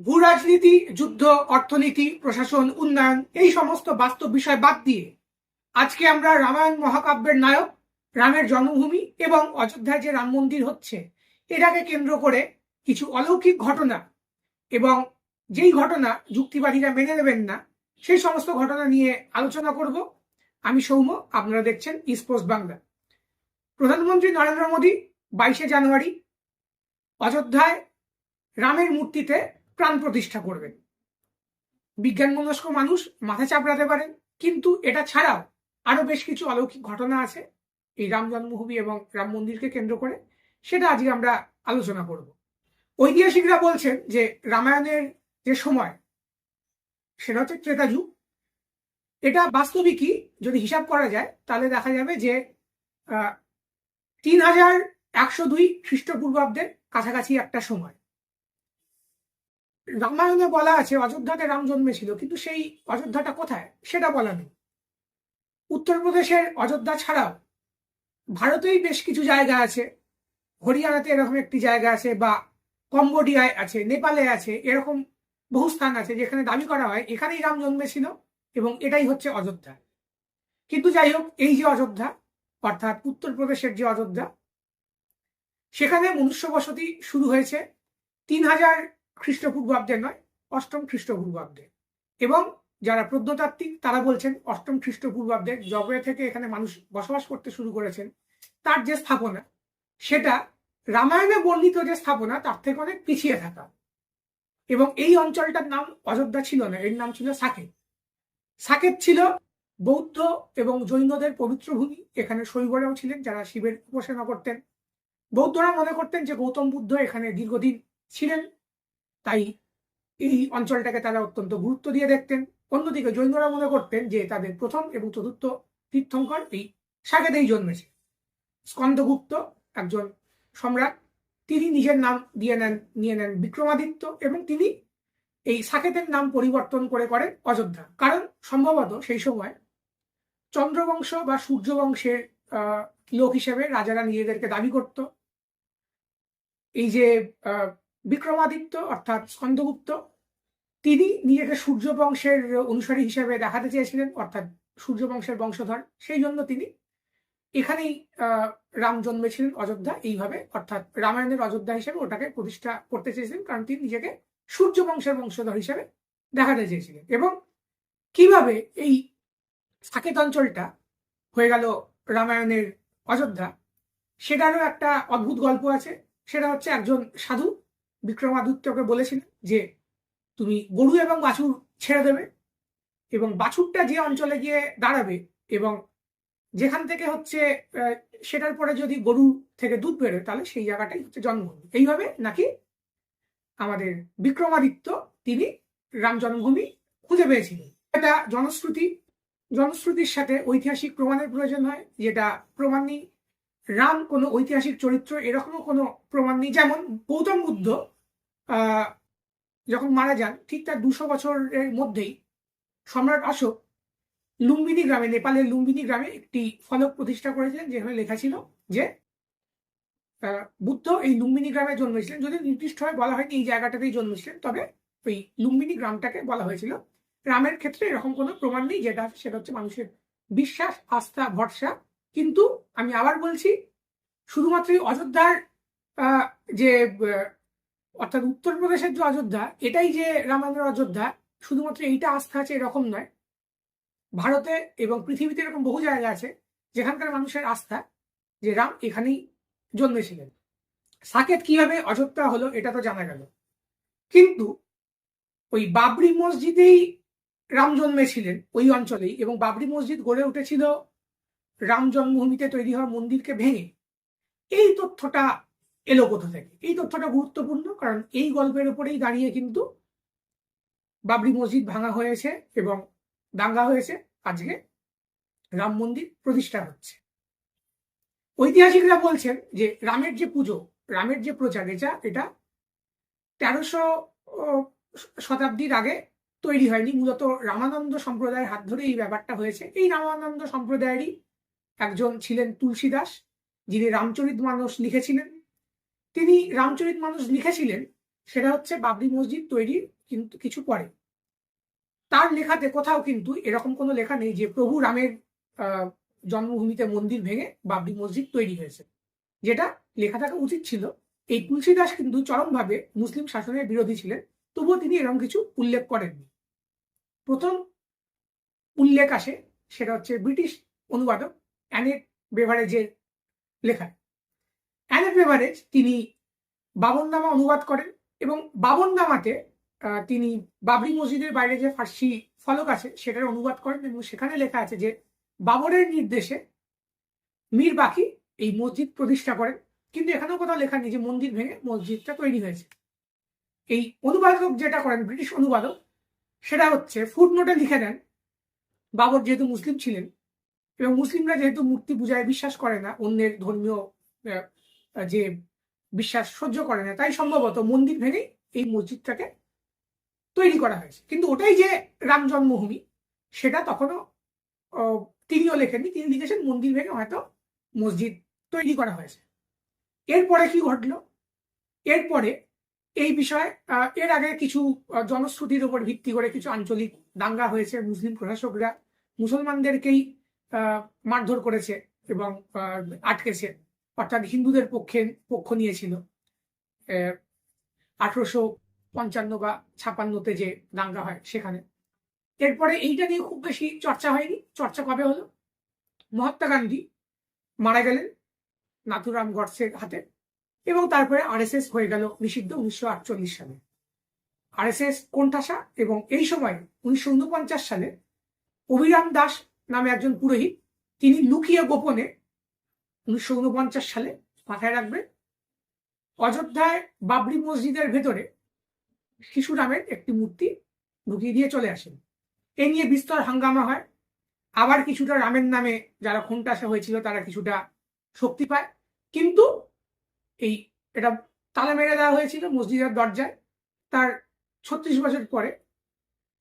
ভূ রাজনীতি যুদ্ধ, অর্থনীতি, প্রশাসন, উন্নয়ন, এই সমস্ত বাস্তব বিষয় বাদ দিয়ে আজকে আমরা রামায়ণ মহাকাব্যের নায়ক, রামের জন্মভূমি এবং অযোধ্যায় যে রাম মন্দির হচ্ছে, এটাকে কেন্দ্র করে কিছু অলৌকিক ঘটনা এবং যেই ঘটনা যুক্তিবাদীরা মেনে নেবেন না, সেই সমস্ত ঘটনা নিয়ে আলোচনা করব। আমি সৌম্য, আপনারা দেখছেন ইস্পোর্টস বাংলা প্রধানমন্ত্রী নরেন্দ্র মোদী বাইশে জানুয়ারি অযোধ্যায় রামের মূর্তিতে প্রাণ প্রতিষ্ঠা করবেন। বিজ্ঞান মনস্ক মানুষ মাথা চাপড়াতে পারেন, কিন্তু এটা ছাড়াও আরও বেশ কিছু অলৌকিক ঘটনা আছে। এই রাম জন্মভূমি এবং রাম মন্দিরকে কেন্দ্র করে সেটা আজকে আমরা আলোচনা করব। ঐতিহাসিকরা বলছেন যে রামায়ণের যে সময়, সেটা হচ্ছে ত্রেতা যুগ। এটা বাস্তবিকই যদি হিসাব করা যায়, তাহলে দেখা যাবে যে তিন হাজার একশো দুই খ্রিস্টপূর্বাব্দের কাছাকাছি একটা সময়। রামায়ণে বলা আছে, অযোধ্যাতে রাম জন্মেছিল, কিন্তু সেই অযোধ্যাটা কোথায়? সেটা বলা নেই। উত্তরপ্রদেশের অযোধ্যা ছাড়াও ভারতেই বেশ কিছু জায়গা আছে। হরিয়ানাতে এরকম একটি জায়গা আছে বা কম্বোডিয়ায় আছে, নেপালে আছে, এরকম বহু স্থান আছে যেখানে দাবি করা হয় এখানেই রাম জন্মেছিল এবং এটাই হচ্ছে অযোধ্যা। কিন্তু যাই হোক, এই যে অযোধ্যা, অর্থাৎ উত্তরপ্রদেশের যে অযোধ্যা, সেখানে মনুষ্য বসতি শুরু হয়েছে। তিন হাজার খ্রিস্টপূর্বাব্দে নয়, অষ্টম খ্রিস্টপূর্বাব্দে। এবং যারা প্রত্নতাত্ত্বিক, তারা বলছেন অষ্টম খ্রিস্টপূর্বাব্দে জগয়ে থেকে এখানে মানুষ বসবাস করতে শুরু করেছেন। তার যে স্থাপনা, সেটা রামায়ণে বর্ণিত যে স্থাপনা, তার থেকে অনেক পিছিয়ে থাকা। এবং এই অঞ্চলটার নাম অযোধ্যা ছিল না, এর নাম ছিল সাকেত। সাকেত ছিল বৌদ্ধ এবং জৈনদের পবিত্র ভূমি, এখানে শৈবরাও ছিলেন যারা শিবের উপাসনা করতেন। বৌদ্ধরা মনে করতেন যে গৌতম বুদ্ধ এখানে দীর্ঘদিন ছিলেন তাই এই অঞ্চলটাকে তারা অত্যন্ত গুরুত্ব দিয়ে দেখতেন। অন্যদিকে জৈনরা মনে করতেন যে তাদের প্রথম এবং চতুর্থ তীর্থঙ্কর এই সাকেতেই জন্মেছে। স্কন্দগুপ্ত একজন সম্রাট, তিনি নিজের নাম দিয়ে নেন, নিয়ে নেন বিক্রমাদিত্য এবং তিনি এই সাকেতের নাম পরিবর্তন করে করেন অযোধ্যা। কারণ সম্ভবত সেই সময় চন্দ্রবংশ বা সূর্যবংশের লোক হিসেবে রাজারা নিজেদেরকে দাবি করত। এই যে বিক্রমাদিত্য, অর্থাৎ স্কন্দগুপ্ত, তিনি নিজেকে সূর্য বংশের অনুসারী হিসেবে দেখাতে চেয়েছিলেন, অর্থাৎ সূর্য বংশের বংশধর। সেই জন্য তিনি এখানেই রাম জন্মেছিলেন অযোধ্যা। এইভাবে, অর্থাৎ রামায়ণের অযোধ্যা হিসেবে ওটাকে প্রতিষ্ঠা করতে চেয়েছিলেন, কারণ তিনি নিজেকে সূর্য বংশের বংশধর হিসেবে দেখাতে চেয়েছিলেন। এবং কীভাবে এই সাকেত অঞ্চলটা হয়ে গেল রামায়ণের অযোধ্যা, সেটারও একটা অদ্ভুত গল্প আছে। সেটা হচ্ছে একজন সাধু বিক্রমাদিত্যকে বলেছিলেন যে, তুমি গরু এবং বাছুর ছেড়ে দেবে এবং বাছুরটা যে অঞ্চলে গিয়ে দাঁড়াবে এবং যেখান থেকে হচ্ছে সেটার পরে যদি গরু থেকে দুধ বেরোয়, তাহলে সেই জায়গাটাই হচ্ছে জন্মভূমি। এইভাবে নাকি আমাদের বিক্রমাদিত্য তিনি রাম জন্মভূমি খুঁজে পেয়েছিলেন। এটা জনশ্রুতি, জনশ্রুতির সাথে ঐতিহাসিক প্রমাণের প্রয়োজন হয়, যেটা প্রমাণ নেই। রাম কোনো ঐতিহাসিক চরিত্র, এরকমও কোনো প্রমাণ নেই। যেমন গৌতম বুদ্ধ যখন মারা যান, ঠিক তার দুশো বছরের মধ্যেই সম্রাট অশোক লুম্বিনী গ্রামে, নেপালের লুম্বিনী গ্রামে একটি ফলক প্রতিষ্ঠা করেছিলেন, যেখানে লেখা ছিল যে বুদ্ধ এই লুম্বিনী গ্রামে জন্মেছিলেন। যদি নির্দিষ্টভাবে বলা হয়নি এই জায়গাটাতেই জন্মেছিলেন, তবে ওই লুম্বিনী গ্রামটাকে বলা হয়েছিল। গ্রামের ক্ষেত্রে এরকম কোনো প্রমাণ নেই, যেটা সেটা হচ্ছে মানুষের বিশ্বাস, আস্থা, ভরসা। কিন্তু আমি আবার বলছি, শুধুমাত্র অযোধ্যার যে অর্থাৎ উত্তরপ্রদেশের যে অযোধ্যা, এটাই যে রামায়ণের অযোধ্যা, শুধুমাত্র এইটা আস্থা আছে এরকম নয়। ভারতে এবং পৃথিবীতে এরকম বহু জায়গা আছে যেখানকার মানুষের আস্থা যে রাম এখানেই জন্মেছিলেন। সাকেত কীভাবে অযোধ্যা হলো এটা তো জানা গেল। কিন্তু ওই বাবরি মসজিদেই রাম জন্মেছিলেন ওই অঞ্চলেই এবং বাবরি মসজিদ গড়ে উঠেছিল রাম জন্মভূমিতে তৈরি হওয়া মন্দিরকে ভেঙে। এই তথ্যটা এলো কোথা থেকে? এই তথ্যটা গুরুত্বপূর্ণ, কারণ এই গল্পের উপরেই দাঁড়িয়ে কিন্তু বাবরি মসজিদ ভাঙা হয়েছে এবং দাঙ্গা হয়েছে। আজকে রাম মন্দির প্রতিষ্ঠা হচ্ছে। ঐতিহাসিকরা বলছেন যে রামের যে পুজো, রামের যে প্রচার, এটা এটা তেরোশো শতাব্দীর আগে তৈরি হয়নি। মূলত রামানন্দ সম্প্রদায়ের হাত ধরে এই ব্যাপারটা হয়েছে। এই রামানন্দ সম্প্রদায়েরই একজন ছিলেন তুলসী দাস যিনি রামচরিত মানস লিখেছিলেন। তিনি রামচরিত মানুষ লিখেছিলেন, সেটা হচ্ছে বাবরি মসজিদ তৈরির কিন্তু কিছু পরে। তার লেখাতে কোথাও কিন্তু এরকম কোনো লেখা নেই যে প্রভু রামের জন্মভূমিতে মন্দির ভেঙে বাবরি মসজিদ তৈরি হয়েছে। যেটা লেখা থাকা উচিত ছিল। এই তুলসীদাস কিন্তু চরমভাবে মুসলিম শাসনের বিরোধী ছিলেন, তবুও তিনি এরকম কিছু উল্লেখ করেননি। প্রথম উল্লেখ আসে, সেটা হচ্ছে ব্রিটিশ অনুবাদক অ্যানেট বেভারেজের লেখায়। অ্যানেট বেভারেজ তিনি বাবননামা অনুবাদ করেন এবং বাবননামাতে আহ, তিনি বাবরি মসজিদের বাইরে যে ফার্সি ফলক আছে সেটার অনুবাদ করেন এবং সেখানে লেখা আছে যে বাবরের নির্দেশে মীর বাকি এই মসজিদ প্রতিষ্ঠা করেন। কিন্তু এখানেও কোথাও লেখা নেই যে মন্দির ভেঙে মসজিদটা তৈরি হয়েছে। এই অনুবাদক যেটা করেন ব্রিটিশ অনুবাদক সেটা হচ্ছে ফুটনোটে লিখে দেন বাবর যেহেতু মুসলিম ছিলেন এবং মুসলিমরা যেহেতু মূর্তি পূজায় বিশ্বাস করে না অন্যের ধর্মীয় যে বিশ্বাস সহ্য করে না, তাই সম্ভবত মন্দির ভেঙেই এই মসজিদটাকে তৈরি করা হয়েছে। কিন্তু ওটাই যে রাম জন্মভূমি, সেটা তখনও তিনিও লেখেননি। তিনি লিখেছেন মন্দির ভেঙে হয়তো মসজিদ তৈরি করা হয়েছে। এরপরে কি ঘটলো? এরপরে এই বিষয়ে এর আগে কিছু জনশ্রুতির উপর ভিত্তি করে কিছু আঞ্চলিক দাঙ্গা হয়েছে, মুসলিম প্রশাসকরা মুসলমানদেরকেই মারধর করেছে এবং আটকেছে। অর্থাৎ হিন্দুদের পক্ষে, পক্ষ নিয়েছিল। আঠারোশো পঞ্চান্ন বা ছাপান্নতে যে দাঙ্গা হয় সেখানে। এরপরে এইটা নিয়ে খুব বেশি চর্চা হয়নি। চর্চা কবে হলো? মহাত্মা গান্ধী মারা গেলেন নাথুরাম গডসের হাতে এবং তারপরে আরএসএস হয়ে গেল নিষিদ্ধ উনিশশো আটচল্লিশ সালে। আরএসএস কোণঠাসা এবং এই সময় উনিশশো উনপঞ্চাশ সালে অভিরাম দাস নামে একজন পুরোহিত, তিনি লুকিয়ে গোপনে উনিশশো উনপঞ্চাশ সালে মাথায় রাখবেন অযোধ্যায় বাবরি মসজিদের ভেতরে শিশুরামের একটি মূর্তি ঢুকিয়ে দিয়ে চলে আসেন। এ নিয়ে বিস্তর হাঙ্গামা হয়। আবার কিছুটা রামের নামে যারা খুনটাসা হয়েছিল, তারা কিছুটা শক্তি পায়। কিন্তু এই এটা তালা মেরে দেওয়া হয়েছিল মসজিদের দরজায়। তার ছত্রিশ বছর পরে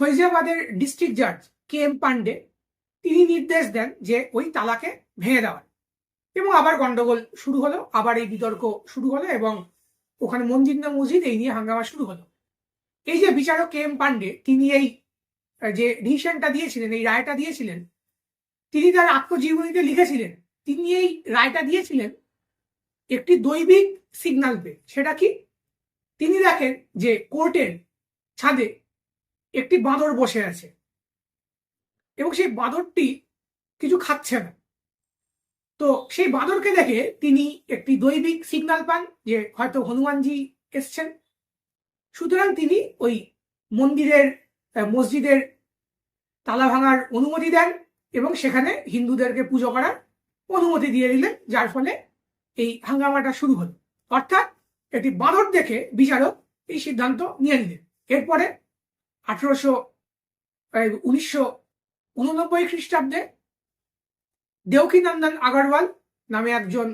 ফৈজাবাদের ডিস্ট্রিক্ট জাজ কে এম পান্ডে তিনি নির্দেশ দেন যে ওই তালাকে ভেঙে দেওয়ার। এবং আবার গন্ডগোল শুরু হলো, আবার এই বিতর্ক শুরু হলো এবং ওখানে মন্দির না মসজিদ, এই নিয়ে হাঙ্গামা শুরু হলো। এই যে বিচারক কে এম পান্ডে, তিনি এই, যে ডিসিশনটা দিয়েছিলেন, এই রায়টা দিয়েছিলেন, তিনি তার আত্মজীবনীতে লিখেছিলেন, তিনি এই রায়টা দিয়েছিলেন, একটি দৈবিক সিগন্যাল পেয়ে। সেটা কি? তিনি দেখেন যে কোর্টের ছাদে একটি বাঁদর বসে আছে এবং সেই বাঁদরটি কিছু খাচ্ছে না। তো সেই বাঁদরকে দেখে তিনি একটি দৈবিক সিগনাল পান যে হয়তো হনুমানজি এসছেন। সুতরাং তিনি ওই মন্দিরের মসজিদের তালা ভাঙার অনুমতি দেন এবং সেখানে হিন্দুদেরকে পুজো করার অনুমতি দিয়ে দিলেন, যার ফলে এই হাঙ্গামাটা শুরু হল। অর্থাৎ একটি বাঁদর দেখে বিচারক এই সিদ্ধান্ত নিয়ে নিলেন। এরপরে আঠারোশো উনিশশো উননব্বই খ্রিস্টাব্দে দেওকিনন্দন আগরওয়াল নামে একজন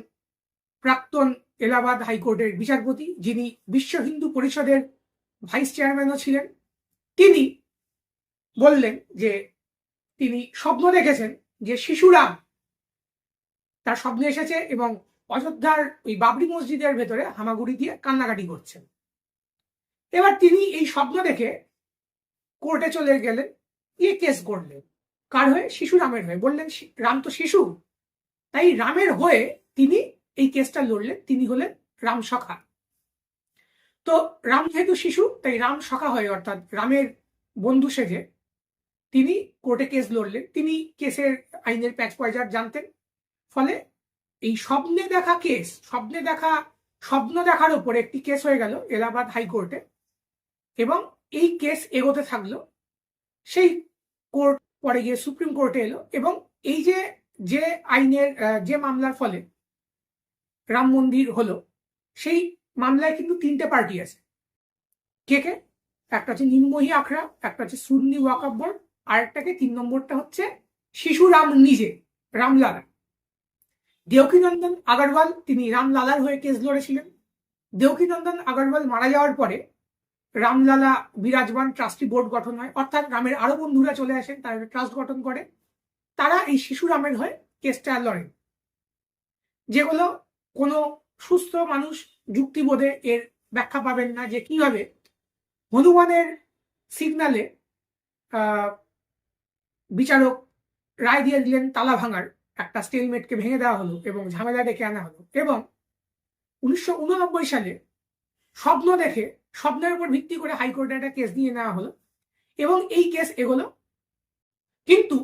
প্রাক্তন এলাহাবাদ হাইকোর্টের বিচারপতি, যিনি বিশ্ব হিন্দু পরিষদের ভাইস চেয়ারম্যানও ছিলেন। তিনি বললেন যে তিনি স্বপ্ন দেখেছেন যে শিশুরাম তার স্বপ্নে এসেছে এবং অযোধ্যার ওই বাবরি মসজিদের ভেতরে হামাগুড়ি দিয়ে কান্নাকাটি করছেন। এবার তিনি এই স্বপ্ন দেখে কোর্টে চলে গেলেন, গিয়ে কেস করলেন। কার হয়ে? শিশু রামের হয়ে। বললেন রাম তো শিশু। তাই রামের হয়ে তিনি এই কেসটা লড়লেন। তিনি হলেন রাম সখা। তো রাম যেহেতু শিশু, তাই রাম সখা হয়ে অর্থাৎ রামের বন্ধু সেজে তিনি কোর্টে কেস লড়লেন। তিনি কেসের আইনের প্যাচ পয়জার জানতেন। ফলে এই স্বপ্নে দেখা কেস, স্বপ্নে দেখা, স্বপ্ন দেখার উপর একটি কেস হয়ে গেল এলাহাবাদ হাইকোর্টে এবং এই কেস এগোতে থাকল সেই কোর্ট পরে গিয়ে সুপ্রিম কোর্টে এলো এবং এই যে যে আইনের যে মামলার ফলে রাম মন্দির হলো, সেই মামলায় কিন্তু তিনটে পার্টি আছে। কে কে? একটা হচ্ছে নির্মোহী আখড়া, একটা হচ্ছে সুন্নি ওয়াকাব বোর্ড, আর একটাকে তিন নম্বরটা হচ্ছে শিশু রাম নিজে রামলালা দেওকিনন্দন আগরওয়াল, তিনি রামলালার হয়ে কেস লড়েছিলেন। দেওকিনন্দন আগরওয়াল মারা যাওয়ার পরে রামলালা বিরাজমান ট্রাস্টি বোর্ড গঠন হয়। অর্থাৎ রামের আরও বন্ধুরা চলে আসেন, তারা ট্রাস্ট গঠন করে। তারা এই শিশু রামের হয়ে কেসটা লড়েন যেগুলো কোনো সুস্থ মানুষ যুক্তিবোধে এর ব্যাখ্যা পাবেন না যে কীভাবে হনুমানের সিগনালে বিচারক রায় দিয়ে দিলেন তালা ভাঙার একটা স্টেলমেটকে ভেঙে দেওয়া হলো এবং ঝামেলা ডেকে আনা হলো। এবং উনিশশো উননব্বই সালে স্বপ্ন দেখে স্বপ্নের উপর ভিত্তি করে হাইকোর্টে একটা কেস নিয়ে নেওয়া হলো। এবং এই কেস এগোলো। কিন্তু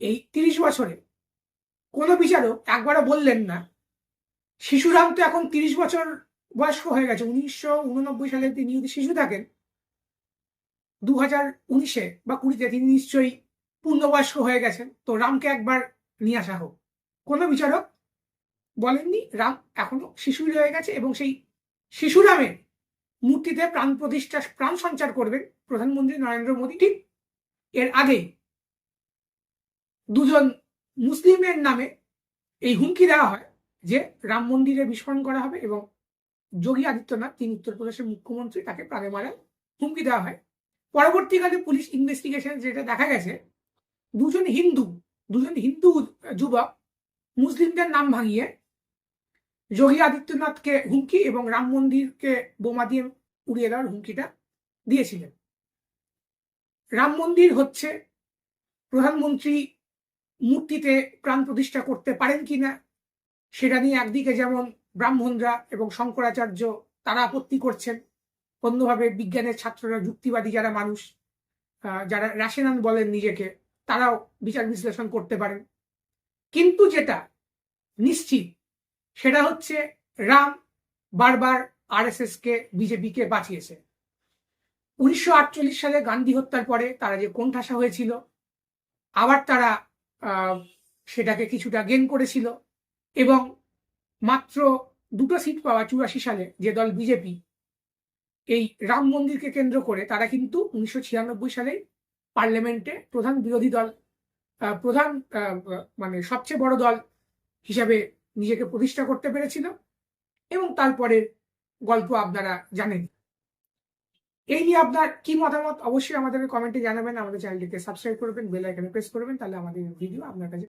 এই তিরিশ বছরে কোনো বিচারক একবারও বললেন না, শিশুরাম তো এখন তিরিশ বছর বয়স্ক হয়ে গেছে। উনিশশো উননব্বই সালে তিনি যদি শিশু থাকেন, দু হাজার উনিশে বা কুড়িতে তিনি নিশ্চয়ই পূর্ণবয়স্ক হয়ে গেছেন। তো রামকে একবার নিয়ে আসা হোক। কোনো বিচারক বলেননি, রাম এখনও শিশুই রয়ে গেছে এবং সেই শিশুরামের মূর্তিতে প্রাণ প্রতিষ্ঠা, প্রাণ সঞ্চার করবেন প্রধানমন্ত্রী নরেন্দ্র মোদী। ঠিক এর আগে দুজন মুসলিমের নামে এই হুমকি দেওয়া হয় যে রাম মন্দিরে বিস্ফোরণ করা হবে এবং যোগী আদিত্যনাথ, তিনি উত্তরপ্রদেশের মুখ্যমন্ত্রী, তাকে প্রাণে মারার হুমকি দেওয়া হয়। পরবর্তীকালে পুলিশ ইনভেস্টিগেশন যেটা দেখা গেছে, দুজন হিন্দু দুজন হিন্দু যুবক মুসলিমদের নাম ভাঙিয়ে যোগী আদিত্যনাথকে হুমকি এবং রাম মন্দিরকে বোমা দিয়ে উড়িয়ে দেওয়ার হুমকিটা দিয়েছিলেন। রাম মন্দির হচ্ছে প্রধানমন্ত্রী মূর্তিতে প্রাণ প্রতিষ্ঠা করতে পারেন কিনা সেটা নিয়ে একদিকে যেমন ব্রাহ্মণরা এবং শঙ্করাচার্য তারা আপত্তি করছেন, অন্যভাবে বিজ্ঞানের ছাত্ররা, যুক্তিবাদী যারা মানুষ যারা রাশেনান বলেন নিজেকে, তারাও বিচার বিশ্লেষণ করতে পারেন। কিন্তু যেটা নিশ্চিত সেটা হচ্ছে রাম বারবার আরএসএস কে বিজেপিকে বাঁচিয়েছে। উনিশশো আটচল্লিশ সালে গান্ধী হত্যার পরে তারা যে কোণঠাসা হয়েছিল, আবার তারা সেটাকে কিছুটা গেন করেছিল এবং মাত্র দুটো সিট পাওয়া চুরাশি সালে যে দল বিজেপি এই রাম মন্দিরকে কেন্দ্র করে তারা কিন্তু উনিশশো ছিয়ানব্বই সালে পার্লামেন্টে প্রধান বিরোধী দল প্রধান মানে সবচেয়ে বড় দল হিসাবে নিজেকে প্রতিষ্ঠা করতে পেরেছিল এবং তারপরে গল্প আপনারা জানেন। এই নিয়ে আপনার কি মতামত? অবশ্যই আমাদেরকে কমেন্টে জানাবেন। আমাদের চ্যানেলটিকে সাবস্ক্রাইব করবেন বেল আইকনে প্রেস করবেন তাহলে আমাদের ভিডিও আপনার কাছে